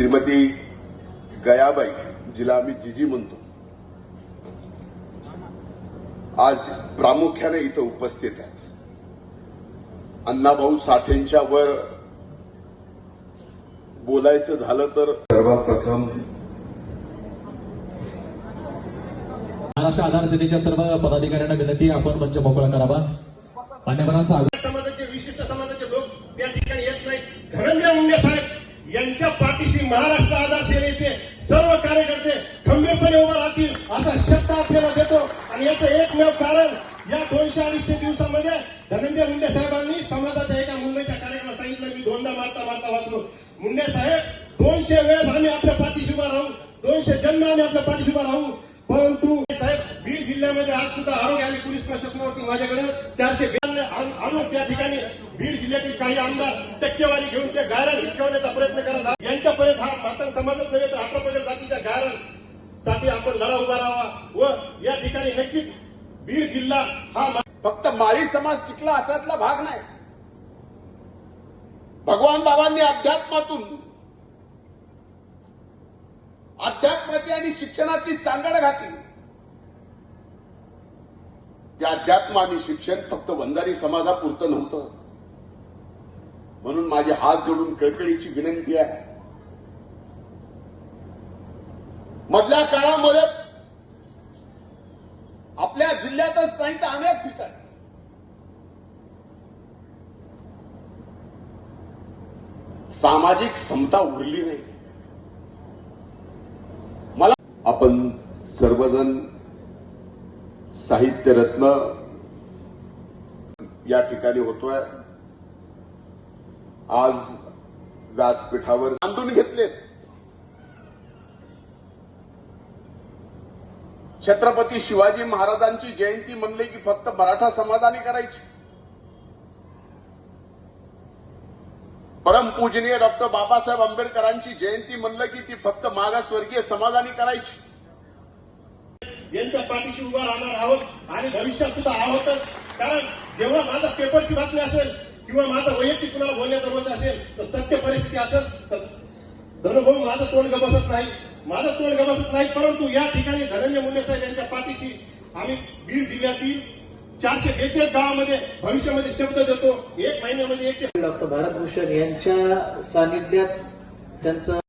श्रीमती गयाबाई जिला आम्ही जिजी म्हणतो. आज प्रामुख्याने इथं उपस्थित आहेत. अण्णाभाऊ साठेंच्या वर बोलायचं झालं तर सर्वात प्रथम महाराष्ट्र आधार सेनेच्या सर्व पदाधिकाऱ्यांना विनंती आपण मंच मोकळा करावा. मान्यवरांचा समाजाचे विशिष्ट समाजाचे लोक त्या ठिकाणी येत नाहीत. धनंजय मुंडे साहेब यांच्या पाठीशी महाराष्ट्र आधार सेनेचे सर्व कार्यकर्ते खंबीरपणे उभे राहतील असा शब्द आपल्याला देतो. आणि याचं एकमेव कारण या दोनशे अडीचशे दिवसामध्ये धनंजय मुंडे साहेबांनी समाजाच्या एका मुंबईच्या कार्यक्रमात सांगितलं मी दोनदा मारता मारता वाचलो. मुंडे साहेब दोनशे वेळेस आम्ही आपल्या पाठीशी उभा राहू. दोनशे जन्म आम्ही आपल्या पाठीशी उभा राहू. परंतु साहेब बीड जिल्ह्यामध्ये आज सुद्धा आरोग्य आणि पोलीस प्रशासनावरती माझ्याकडे चारशे आणून त्या ठिकाणी बीड जिल्ह्यातील काही आमदार टक्केवारी घेऊन त्या गायरान हिसकावण्याचा प्रयत्न करत यांच्यापर्यंत हा मात्र समाजात नव्हे तर अठरा जातीच्या गायरानसाठी आपण लढा उभा राहावा व या ठिकाणी नक्कीच बीड जिल्हा हा फक्त माळी समाज शिकला असातला भाग नाही. भगवान बाबांनी अध्यात्मातून अध्यात्माची आणि शिक्षणाची सांगड घातली. ते अध्यात्म आणि शिक्षण फक्त बंधारी समाजापुरतं नव्हतं. म्हणून माझे हात जोडून कळकळीची विनंती आहे. मधल्या काळामध्ये आपल्या जिल्ह्यातच नाही तर अनेक ठिकाणी. सामाजिक समता उरली नाही. आपण सर्वजण साहित्यरत्न या ठिकाणी होतोय. आज व्यासपीठावर बांधून घेतलेत छत्रपती शिवाजी महाराजांची जयंती म्हणले की फक्त मराठा समाजाने करायची. परमपूजनीय डॉक्टर बाबासाहेब आंबेडकरांची जयंती म्हणलं की ती फक्त मागासवर्गीय समाजाने करायची. यांच्या पाठीशी उभा राहणार आहोत आणि भविष्यात सुद्धा आहोतच कारण जेव्हा माझा पेपरची बातमी असेल किंवा माझा वैयक्तिक कुणाला बोलण्यात रोज असेल तर सत्य परिस्थिती असेल तर धनुभाऊ माझं तोंड गबसत नाही. माझं तोंड गबसत नाही परंतु या ठिकाणी धनंजय मुंडे साहेब यांच्या पाठीशी आम्ही बीड जिल्ह्यातील चारशे बेचाळीस गावामध्ये भविष्यामध्ये शब्द देतो. एक महिन्यामध्ये एकशे डॉक्टर भारतभूषण यांच्या सानिध्यात त्यांचं